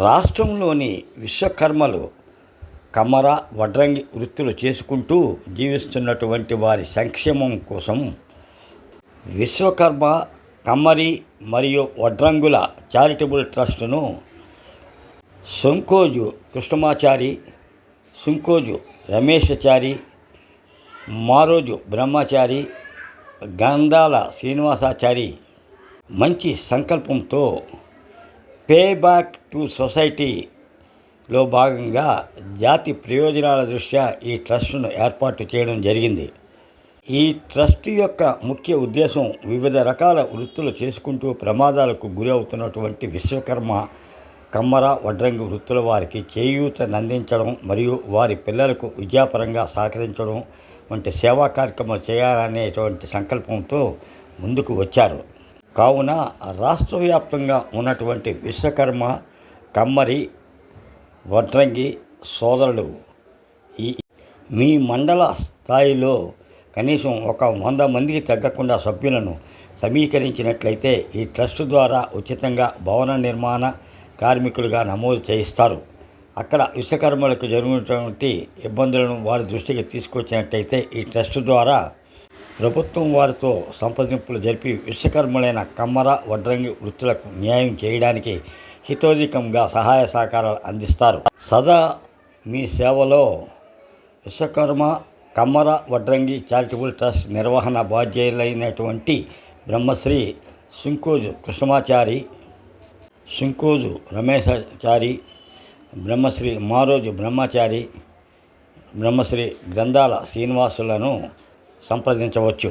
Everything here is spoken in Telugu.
రాష్ట్రంలోని విశ్వకర్మలు కమర వడ్రంగి వృత్తులు చేసుకుంటూ జీవిస్తున్నటువంటి వారి సంక్షేమం కోసం విశ్వకర్మ కమ్మరి మరియు వడ్రంగుల చారిటబుల్ ట్రస్టును శంకోజు కృష్ణమాచారి సుంకోజు రమేశాచారి మారోజు బ్రహ్మచారి గంధాల శ్రీనివాసాచారి మంచి సంకల్పంతో పే బ్యాక్ టు సొసైటీలో భాగంగా జాతి ప్రయోజనాల దృష్ట్యా ఈ ట్రస్టును ఏర్పాటు చేయడం జరిగింది. ఈ ట్రస్ట్ యొక్క ముఖ్య ఉద్దేశం వివిధ రకాల వృత్తులు చేసుకుంటూ ప్రమాదాలకు గురి అవుతున్నటువంటి విశ్వకర్మ కమ్మర వడ్రంగి వృత్తుల వారికి చేయూతనందించడం మరియు వారి పిల్లలకు విద్యాపరంగా సహకరించడం వంటి సేవా కార్యక్రమాలు చేయాలనేటువంటి సంకల్పంతో ముందుకు వచ్చారు. కావున రాష్ట్ర వ్యాప్తంగా ఉన్నటువంటి విశ్వకర్మ కమ్మరి వడ్రంగి సోదరులు ఈ మీ మండల స్థాయిలో కనీసం ఒక వంద మందికి తగ్గకుండా సభ్యులను సమీకరించినట్లయితే ఈ ట్రస్ట్ ద్వారా ఉచితంగా భవన నిర్మాణ కార్మికులుగా నమోదు చేయిస్తారు. అక్కడ విశ్వకర్మలకు జరుగుతున్నటువంటి ఇబ్బందులను వారి దృష్టికి తీసుకొచ్చినట్టయితే ఈ ట్రస్ట్ ద్వారా ప్రభుత్వం వారితో సంప్రదింపులు జరిపి విశ్వకర్మలైన కమ్మర వడ్రంగి వృత్తులకు న్యాయం చేయడానికి హితోధికంగా సహాయ సహకారాలు అందిస్తారు. సదా మీ సేవలో విశ్వకర్మ కమ్మర వడ్రంగి చారిటబుల్ ట్రస్ట్ నిర్వహణ బాధ్యులైనటువంటి బ్రహ్మశ్రీ శుంకూజు కృష్ణమాచారి శుంకూజు రమేశాచారి బ్రహ్మశ్రీ మారోజు బ్రహ్మచారి బ్రహ్మశ్రీ గ్రంథాల శ్రీనివాసులను సంప్రదించవచ్చు.